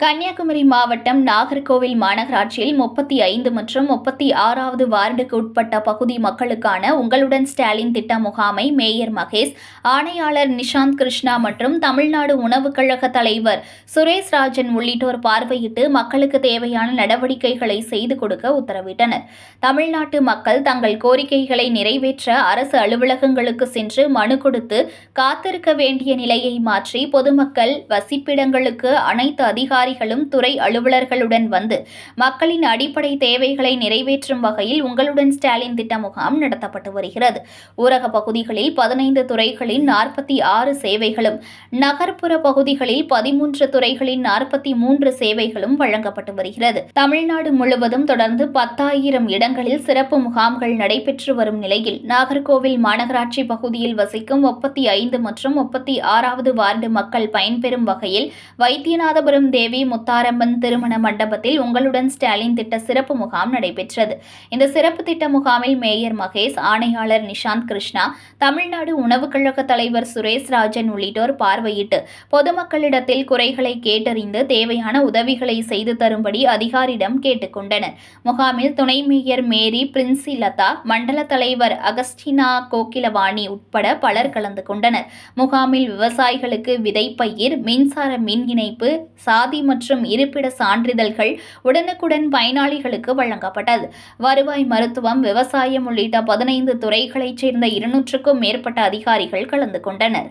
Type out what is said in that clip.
கன்னியாகுமரி மாவட்டம் நாகர்கோவில் மாநகராட்சியில் முப்பத்தி ஐந்து மற்றும் முப்பத்தி ஆறாவது வார்டுக்கு உட்பட்ட பகுதி மக்களுக்கான உங்களுடன் ஸ்டாலின் திட்ட முகாமை மேயர் மகேஷ் ஆணையாளர் நிஷாந்த் கிருஷ்ணா மற்றும் தமிழ்நாடு உணவுக் கழக தலைவர் சுரேஷ் ராஜன் உள்ளிட்டோர் பார்வையிட்டு மக்களுக்கு தேவையான நடவடிக்கைகளை செய்து கொடுக்க உத்தரவிட்டனர். தமிழ்நாட்டு மக்கள் தங்கள் கோரிக்கைகளை நிறைவேற்ற அரசு அலுவலகங்களுக்கு சென்று மனு கொடுத்து காத்திருக்க வேண்டிய நிலையை மாற்றி பொதுமக்கள் வசிப்பிடங்களுக்கு அனைத்து அதிகாரிகளும் துறை அலுவலர்களுடன் வந்து மக்களின் அடிப்படை தேவைகளை நிறைவேற்றும் வகையில் உங்களுடன் ஸ்டாலின் திட்ட முகாம் நடத்தப்பட்டு வருகிறது. ஊரக பகுதிகளில் பதினைந்து துறைகளின் நாற்பத்தி ஆறு சேவைகளும் நகர்ப்புற பகுதிகளில் பதிமூன்று துறைகளின் நாற்பத்தி மூன்று சேவைகளும் வழங்கப்பட்டு வருகிறது. தமிழ்நாடு முழுவதும் தொடர்ந்து பத்தாயிரம் இடங்களில் சிறப்பு முகாம்கள் நடைபெற்று வரும் நிலையில் நாகர்கோவில் மாநகராட்சி பகுதியில் வசிக்கும் முப்பத்தி ஐந்து மற்றும் முப்பத்தி ஆறாவது வார்டு மக்கள் பயன்பெறும் வகையில் வைத்தியநாதபுரம் தேவி முத்தாரம்பன் திருமண மண்டபத்தில் உங்களுடன் ஸ்டாலின் திட்ட சிறப்பு முகாம் நடைபெற்றது. இந்த சிறப்பு திட்ட முகாமில் மேயர் மகேஷ் ஆணையாளர் நிஷாந்த் கிருஷ்ணா தமிழ்நாடு உணவுக் கழக தலைவர் சுரேஷ் ராஜன் உள்ளிட்டோர் பார்வையிட்டு பொதுமக்களிடத்தில் குறைகளை கேட்டறிந்து தேவையான உதவிகளை செய்து தரும்படி அதிகாரிடம் கேட்டுக்கொண்டனர். முகாமில் துணை மேயர் மேரி பிரின்சி லதா மண்டல தலைவர் அகஸ்டினா கோகிலவாணி உட்பட பலர் கலந்து கொண்டனர். முகாமில் விவசாயிகளுக்கு விதைப்பயிர் மின்சார மின் இணைப்பு சாதி மற்றும் இருப்பிட சான்றிதழ்கள் உடனுக்குடன் பயனாளிகளுக்கு வழங்கப்பட்டது. வருவாய் மருத்துவம் விவசாயம் உள்ளிட்ட பதினைந்து துறைகளைச் சேர்ந்த இருநூற்றுக்கும் மேற்பட்ட அதிகாரிகள் கலந்து கொண்டனர்.